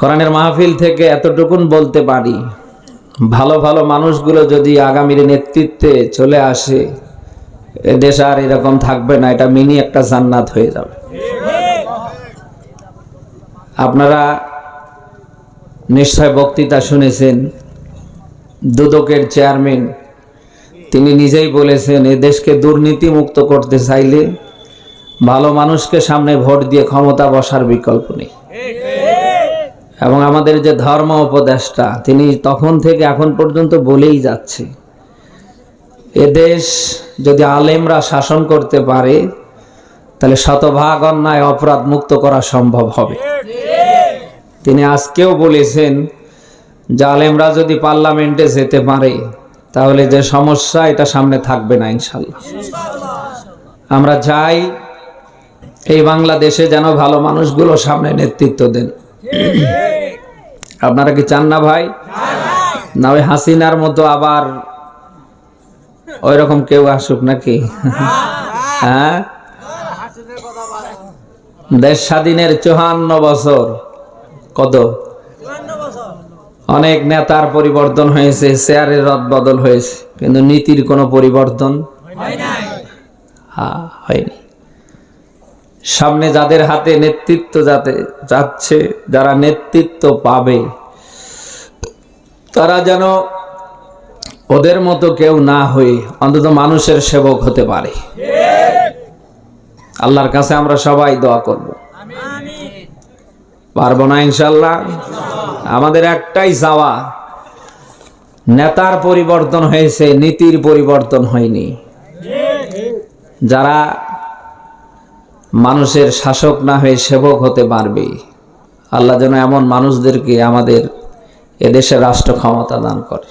কোরআনের মাহফিল থেকে এতটুকুন বলতে পারি, ভালো ভালো মানুষগুলো যদি আগামীর নেতৃত্বে চলে আসে এ দেশ আর এরকম থাকবে না, এটা মিনি একটা জান্নাত হয়ে যাবে। আপনারা নিশ্চয় বক্তৃতা শুনেছেন, দুদকের চেয়ারম্যান, তিনি নিজেই বলেছেন এ দেশকে দুর্নীতি মুক্ত করতে চাইলে ভালো মানুষকে সামনে ভোট দিয়ে ক্ষমতা বসার বিকল্প নেই। এবং আমাদের যে ধর্ম উপদেষ্টা, তিনি তখন থেকে এখন পর্যন্ত বলেই যাচ্ছে, এ দেশ যদি আলেমরা শাসন করতে পারে, তাহলে শতভাগ অন্যায় অপরাধ মুক্ত করা সম্ভব হবে। তিনি আজকেও বলেছেন, যে আলেমরা যদি পার্লামেন্টে যেতে পারে, তাহলে যে সমস্যা, এটা সামনে থাকবে না, ইনশাল্লাহ। আমরা চাই এই বাংলাদেশে যেন ভালো মানুষগুলো সামনে নেতৃত্ব দেন। আপনারা কি চান না ভাই? না ওই হাসিনার মতো আবার ওই রকম কেউ আসুক নাকি? হ্যাঁ? দেশ স্বাধীনের চুহান্ন বছর কত? অনেক নেতার পরিবর্তন হয়েছে চেয়ারের রদ বদল হয়েছে কিন্তু নীতির কোনো পরিবর্তন হ্যাঁ হয়নি। সামনে যাদের হাতে নেতৃত্ব যাতে যাচ্ছে, যারা নেতৃত্ব পাবে, তারা যেন ওদের মতো কেউ না হয়ে অন্তত মানুষের সেবক হতে পারে। আল্লাহর কাছে আমরা সবাই দোয়া করব। পারব না ইনশাল্লাহ আমাদের একটাই চাওয়া, নেতার পরিবর্তন হয়েছে, নীতির পরিবর্তন হয়নি। যারা মানুষের শাসক না হয়ে সেবক হতে পারবে। আল্লাহ যেন এমন মানুষদেরকে আমাদের এদেশের রাষ্ট্র ক্ষমতা দান করে।